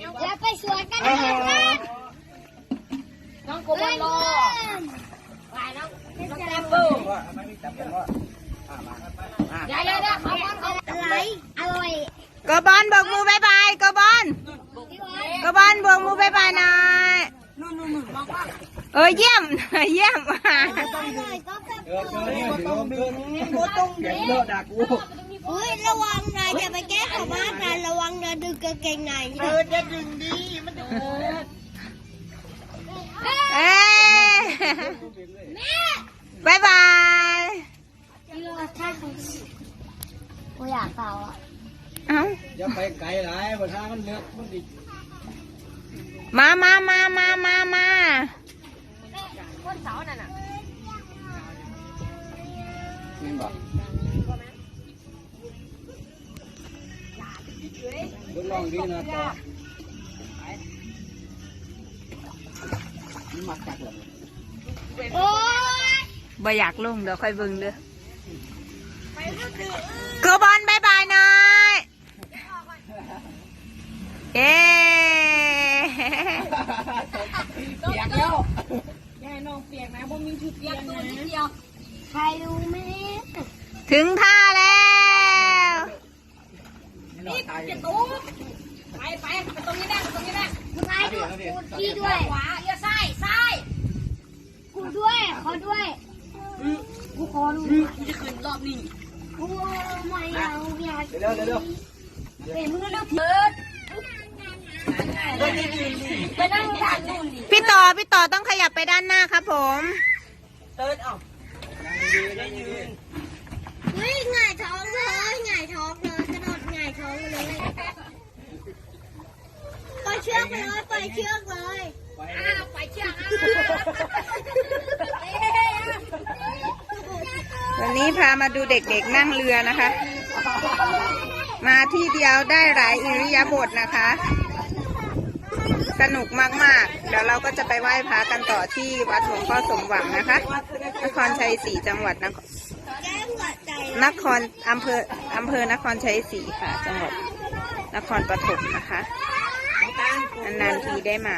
อย่าไปสวนกันนะครับน้องโกเพื่บออลนรอๆไปน้องน้องแซมบูเดี๋ยวเดี๋ยวเดี๋ยวเขาบอลเขาอะไรอร่อยกบอลโบกมือบายบายกบอลพี่บอลกบอลโบกมือบายบายหน่อยนู่นนู่นนู่นมองว่าเออเยี่ยมเยี่ยมอร่อยก็แบบเออเออนี่มันต้องดึงเก็บเลอะดักกูอุ้ยระวังนะอย่าไปแก้เขาบ้านนะระวังนะดึง กางเกงในเออจะดึงดีมันเออเอ้ยแม่บายบายเรือท่าเขากูอยากเป่าอะเอ้าอย่าไปไกลหลายบ่ถ้ามันเลือกมันดิมามามามามามาคนเสานั่นน่ะนี่บ่ ทดลองดีนะต่อมันมักกัดเลยโอ้ยบ่อยากลงเดี๋ยวค่อยเบิ่งเด้อกบอลบายบายหน่อยเย้เปียกแล้วยายน้องเปียกนะผมมีชุดเปียกตัวนิดเดียวใครรู้ไหมถึงท่าแล้ว นี่ เราตายอจะยู่ตู้ไปไปไปตรงนี้ได้ตรงนี้ได้กูไปด้วยกูขี้ด้วยขวาเอียซ้ายซ้ายกูด้วยขอด้วยกูขอดูกูจะขึ้นรอบนี้กูไม่เอาอยากเร็วเร็วเร็วเป็นมึงเร็วเถิดไปนั่งทางนู่นดิพี่ต่อพี่ต่อต้องขยับไปด้านหน้าครับผม เติร์ดออก นั่งดีๆนั่งดี เฮ้ยหงายท้องเลยหงายท้องเลยกระโดดหงายท้องเลยปล่อยเชือกเล่อยเชือกเลยไปอ้าวไปเชือกอะวันนี้พามาดูเด็กๆนั่งเรือนะคะ มาที่เดียวได้หลายอิริยาบถนะคะ สนุกมากๆ เดี๋ยวเราก็จะไปไหว้พระกันต่อที่วัดหลวงพ่อสมหวังนะคะ นครชัยศรีจังหวัดนครนครอำเภออำเภอนครชัยศรีค่ะ จังหวัดนครปฐมนะคะ นานๆทีได้มา